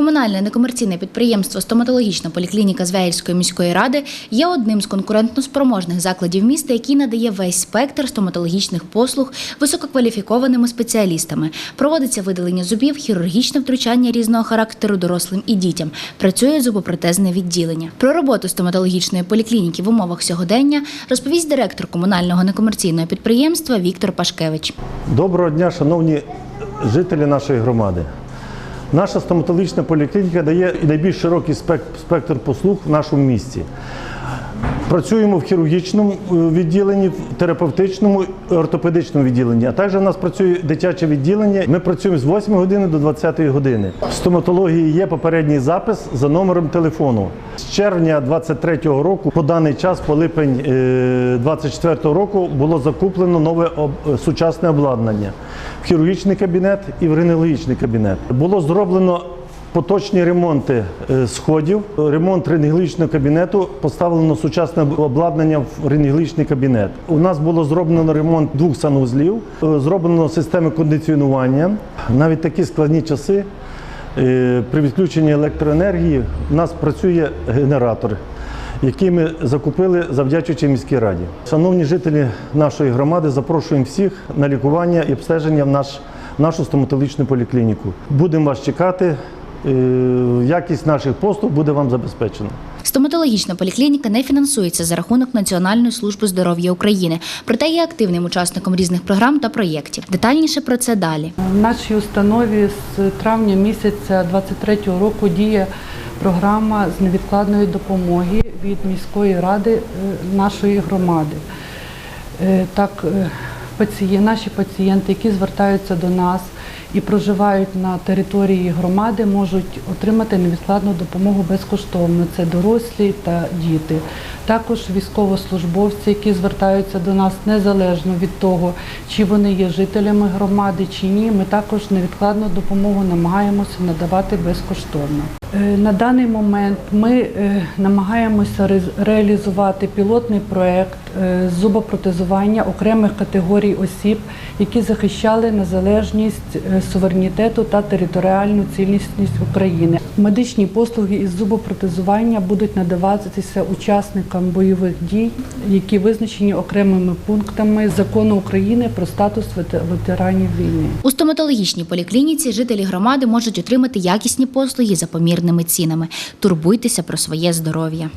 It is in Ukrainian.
Комунальне некомерційне підприємство Стоматологічна поліклініка Звягільської міської ради є одним з конкурентноспроможних закладів міста, який надає весь спектр стоматологічних послуг висококваліфікованими спеціалістами. Проводиться видалення зубів, хірургічне втручання різного характеру дорослим і дітям. Працює зубопротезне відділення. Про роботу стоматологічної поліклініки в умовах сьогодення розповість директор комунального некомерційного підприємства Віктор Пашкевич. Доброго дня, шановні жителі нашої громади. Наша стоматологічна поліклініка дає найбільш широкий спек- спектр послуг в нашому місті. Працюємо в хірургічному е, відділенні, в терапевтичному ортопедичному відділенні. А також у нас працює дитяче відділення. Ми працюємо з 8 години до 20 години. В стоматології є попередній запис за номером телефону. З червня 23-го року, по даний час, по липень е, 24-го року, було закуплено нове е, сучасне обладнання в хірургічний кабінет і в рентгенологічний кабінет. Було зроблено Поточні ремонти е, сходів, ремонт рентгенологічного кабінету, поставлено сучасне обладнання в рентгенологічний кабінет. У нас було зроблено ремонт двох санузлів, е, зроблено системи кондиціонування. Навіть такі складні часи е, при відключенні електроенергії у нас працює генератор, який ми закупили завдячуючи міській раді. Шановні жителі нашої громади, запрошуємо всіх на лікування і обстеження в наш, нашу стоматологічну поліклініку. Будемо вас чекати. Е, Якість наших послуг буде вам забезпечена. Стоматологічна поліклініка не фінансується за рахунок Національної служби здоров'я України, проте є активним учасником різних програм та проєктів. Детальніше про це далі. В нашій установі з травня місяця 23-го року діє програма з невідкладної допомоги від міської ради е, нашої громади. Е, Так, наші пацієнти, які звертаються до нас і проживають на території громади, можуть отримати невідкладну допомогу безкоштовно. Це дорослі та діти. Також військовослужбовці, які звертаються до нас незалежно від того, чи вони є жителями громади чи ні. Ми також невідкладну допомогу намагаємося надавати безкоштовно. Е, На даний момент ми е, намагаємося ре- реалізувати пілотний проект е, зубопротезування окремих категорій осіб, які захищали незалежність, суверенітету та територіальну цілісність України. Медичні послуги із зубопротезування будуть надаватися учасникам бойових дій, які визначені окремими пунктами закону України про статус ветеранів війни. У стоматологічній поліклініці жителі громади можуть отримати якісні послуги за помірними цінами. Турбуйтеся про своє здоров'я.